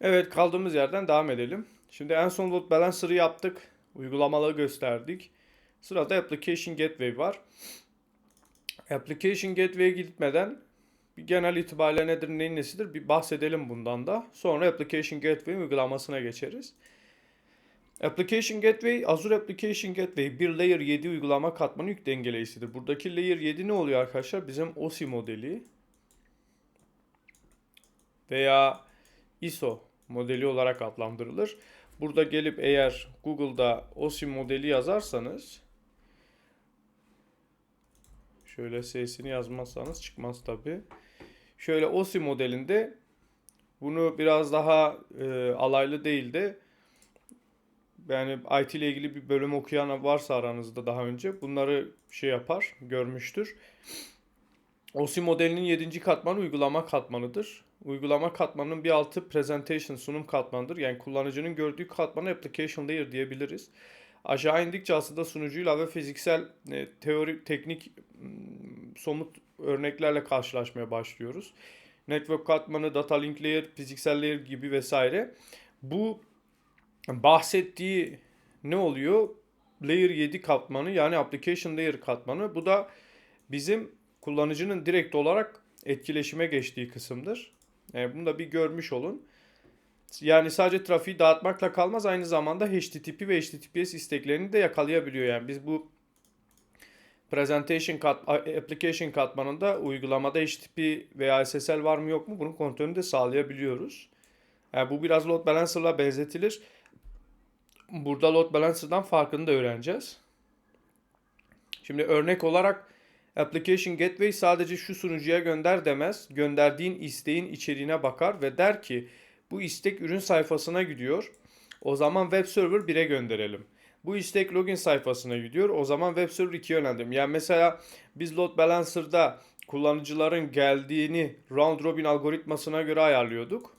Evet kaldığımız yerden devam edelim. Şimdi en son load balancer'ı yaptık. Uygulamaları gösterdik. Sırada application gateway var. Application gateway'e gitmeden bir genel itibariyle nedir neyin nesidir bir bahsedelim bundan da. Sonra application gateway uygulamasına geçeriz. Application Gateway, Azure Application Gateway bir Layer 7 uygulama katmanı yük dengeleyicisidir. Buradaki Layer 7 ne oluyor arkadaşlar? Bizim OSI modeli veya ISO modeli olarak adlandırılır. Burada gelip eğer Google'da OSI modeli yazarsanız şöyle sesini yazmazsanız çıkmaz tabi. Şöyle OSI modelinde bunu biraz daha e, alaylı değil de yani IT ile ilgili bir bölüm okuyan varsa aranızda daha önce bunları şey yapar, görmüştür. OSI modelinin 7. katmanı uygulama katmanıdır. Uygulama katmanının bir altı presentation sunum katmanıdır. Yani kullanıcının gördüğü katmanı application layer diyebiliriz. Aşağı indikçe aslında sunucuyla ve fiziksel e, teori, teknik somut örneklerle karşılaşmaya başlıyoruz. Network katmanı, data link layer, fiziksel layer gibi vesaire. Bu bahsettiği ne oluyor? Layer 7 katmanı yani application layer katmanı. Bu da bizim kullanıcının direkt olarak etkileşime geçtiği kısımdır. Yani bunu da bir görmüş olun. Yani sadece trafiği dağıtmakla kalmaz aynı zamanda HTTP ve HTTPS isteklerini de yakalayabiliyor. Yani biz bu presentation kat, application katmanında uygulamada HTTP veya SSL var mı yok mu bunun kontrolünü de sağlayabiliyoruz. Yani bu biraz load balancer'la benzetilir. Burada load balancer'dan farkını da öğreneceğiz. Şimdi örnek olarak Application Gateway sadece şu sunucuya gönder demez. Gönderdiğin isteğin içeriğine bakar ve der ki bu istek ürün sayfasına gidiyor. O zaman web server 1'e gönderelim. Bu istek login sayfasına gidiyor. O zaman web server 2'ye yönlendirelim. Yani mesela biz load balancer'da kullanıcıların geldiğini round robin algoritmasına göre ayarlıyorduk.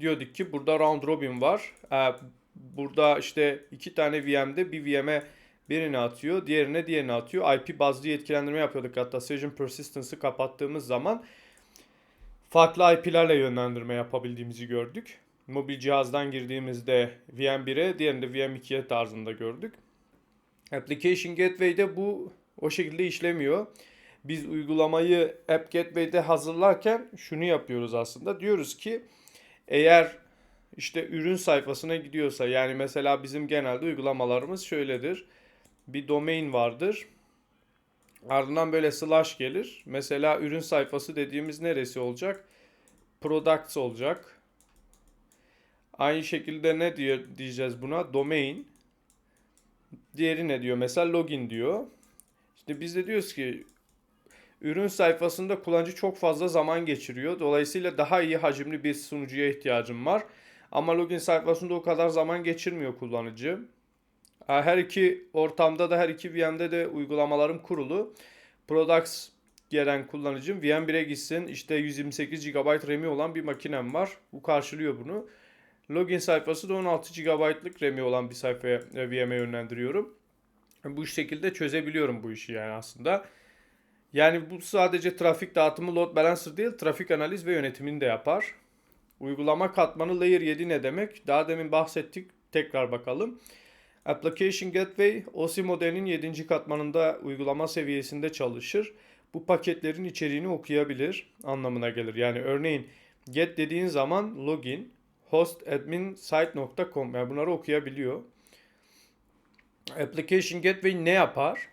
Diyorduk ki burada round robin var. Ee, burada işte iki tane VM'de bir VM'e birini atıyor, diğerine diğerini atıyor. IP bazlı yetkilendirme yapıyorduk. Hatta Session Persistence'ı kapattığımız zaman farklı IP'lerle yönlendirme yapabildiğimizi gördük. Mobil cihazdan girdiğimizde VM1'e, diğerinde VM2'ye tarzında gördük. Application Gateway'de bu o şekilde işlemiyor. Biz uygulamayı App Gateway'de hazırlarken şunu yapıyoruz aslında. Diyoruz ki eğer işte ürün sayfasına gidiyorsa yani mesela bizim genelde uygulamalarımız şöyledir. Bir domain vardır. Ardından böyle slash gelir. Mesela ürün sayfası dediğimiz neresi olacak? Products olacak. Aynı şekilde ne diyor diyeceğiz buna? Domain. Diğeri ne diyor? Mesela login diyor. İşte biz de diyoruz ki ürün sayfasında kullanıcı çok fazla zaman geçiriyor. Dolayısıyla daha iyi hacimli bir sunucuya ihtiyacım var. Ama login sayfasında o kadar zaman geçirmiyor kullanıcı. Her iki ortamda da her iki VM'de de uygulamalarım kurulu. Products gelen kullanıcım VM1'e gitsin. İşte 128 GB RAM'i olan bir makinem var. Bu karşılıyor bunu. Login sayfası da 16 GB'lık RAM'i olan bir sayfaya e, VM'e yönlendiriyorum. Bu şekilde çözebiliyorum bu işi yani aslında. Yani bu sadece trafik dağıtımı load balancer değil, trafik analiz ve yönetimini de yapar. Uygulama katmanı layer 7 ne demek? Daha demin bahsettik. Tekrar bakalım. Application Gateway OSI modelinin 7. katmanında uygulama seviyesinde çalışır. Bu paketlerin içeriğini okuyabilir anlamına gelir. Yani örneğin get dediğin zaman login, host admin site.com yani bunları okuyabiliyor. Application Gateway ne yapar?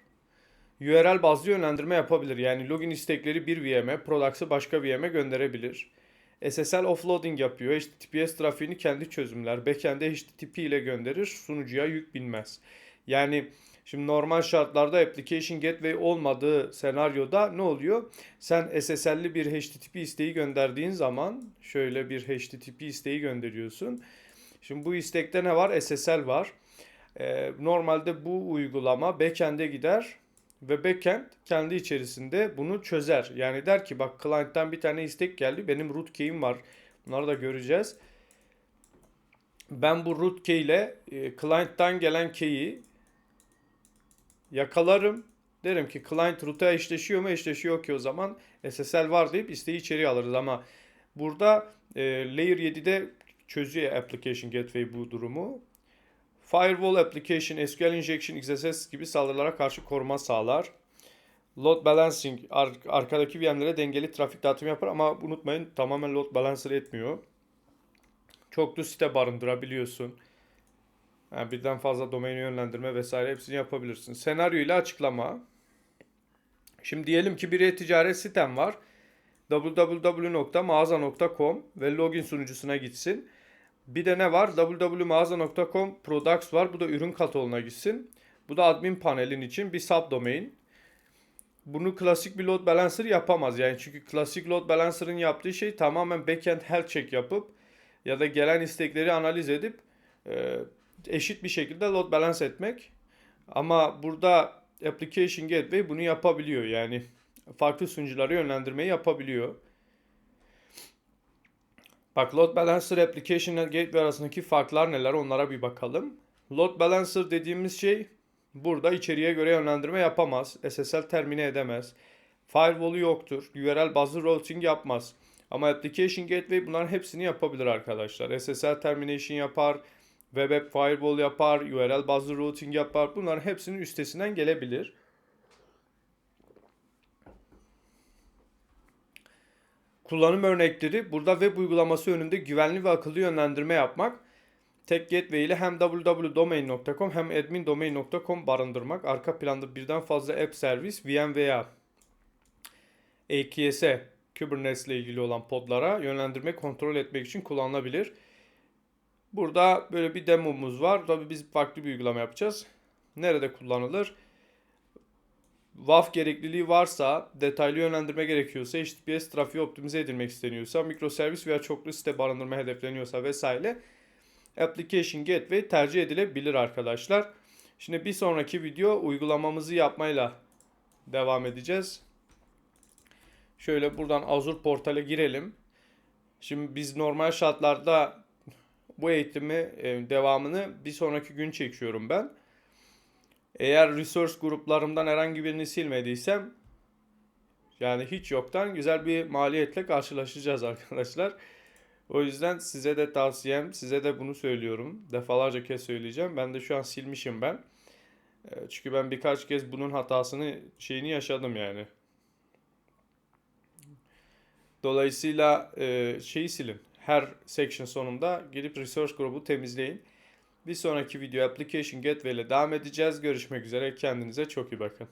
URL bazlı yönlendirme yapabilir. Yani login istekleri bir VM'e, products'ı başka VM'e gönderebilir. SSL offloading yapıyor. HTTPS trafiğini kendi çözümler. Backend'e HTTP ile gönderir. Sunucuya yük binmez. Yani şimdi normal şartlarda application gateway olmadığı senaryoda ne oluyor? Sen SSL'li bir HTTP isteği gönderdiğin zaman şöyle bir HTTP isteği gönderiyorsun. Şimdi bu istekte ne var? SSL var. Ee, normalde bu uygulama backend'e gider ve backend kendi içerisinde bunu çözer. Yani der ki bak client'tan bir tane istek geldi. Benim root key'im var. Bunları da göreceğiz. Ben bu root key ile e, client'tan gelen key'i yakalarım. Derim ki client root'a eşleşiyor mu? Eşleşiyor ki o zaman SSL var deyip isteği içeriye alırız ama Burada e, Layer 7'de çözüyor Application Gateway bu durumu. Firewall Application, SQL Injection, XSS gibi saldırılara karşı koruma sağlar. Load Balancing ar- arkadaki VM'lere dengeli trafik dağıtımı yapar ama unutmayın tamamen load balancer etmiyor. Çoklu site barındırabiliyorsun. Yani birden fazla domain yönlendirme vesaire hepsini yapabilirsin. Senaryo ile açıklama. Şimdi diyelim ki bir e-ticaret sitem var. www.mağaza.com ve login sunucusuna gitsin. Bir de ne var? www.mağaza.com products var. Bu da ürün kataloguna gitsin. Bu da admin panelin için bir subdomain. Bunu klasik bir load balancer yapamaz. Yani çünkü klasik load balancer'ın yaptığı şey tamamen backend health check yapıp ya da gelen istekleri analiz edip e, eşit bir şekilde load balance etmek. Ama burada application gateway bunu yapabiliyor. Yani farklı sunucuları yönlendirmeyi yapabiliyor. Bak load balancer application ile gateway arasındaki farklar neler onlara bir bakalım. Load balancer dediğimiz şey burada içeriye göre yönlendirme yapamaz. SSL termine edemez. Firewall'u yoktur. URL bazlı routing yapmaz. Ama application gateway bunların hepsini yapabilir arkadaşlar. SSL termination yapar, web app firewall yapar, URL bazlı routing yapar. Bunların hepsinin üstesinden gelebilir. Kullanım örnekleri burada web uygulaması önünde güvenli ve akıllı yönlendirme yapmak. Tek gateway ile hem www.domain.com hem admin.domain.com barındırmak. Arka planda birden fazla app servis, VM veya AKS'e Kubernetes ile ilgili olan podlara yönlendirme kontrol etmek için kullanılabilir. Burada böyle bir demomuz var. Tabii biz farklı bir uygulama yapacağız. Nerede kullanılır? WAF gerekliliği varsa, detaylı yönlendirme gerekiyorsa, HTTPS trafiği optimize edilmek isteniyorsa, mikroservis veya çoklu site barındırma hedefleniyorsa vesaire Application Gateway tercih edilebilir arkadaşlar. Şimdi bir sonraki video uygulamamızı yapmayla devam edeceğiz. Şöyle buradan Azure portale girelim. Şimdi biz normal şartlarda bu eğitimi e, devamını bir sonraki gün çekiyorum ben. Eğer resource gruplarımdan herhangi birini silmediysem yani hiç yoktan güzel bir maliyetle karşılaşacağız arkadaşlar. O yüzden size de tavsiyem, size de bunu söylüyorum. Defalarca kez söyleyeceğim. Ben de şu an silmişim ben. E, Çünkü ben birkaç kez bunun hatasını, şeyini yaşadım yani. Dolayısıyla e, şeyi silin. Her section sonunda gidip resource grubu temizleyin. Bir sonraki video application gateway ile devam edeceğiz. Görüşmek üzere. Kendinize çok iyi bakın.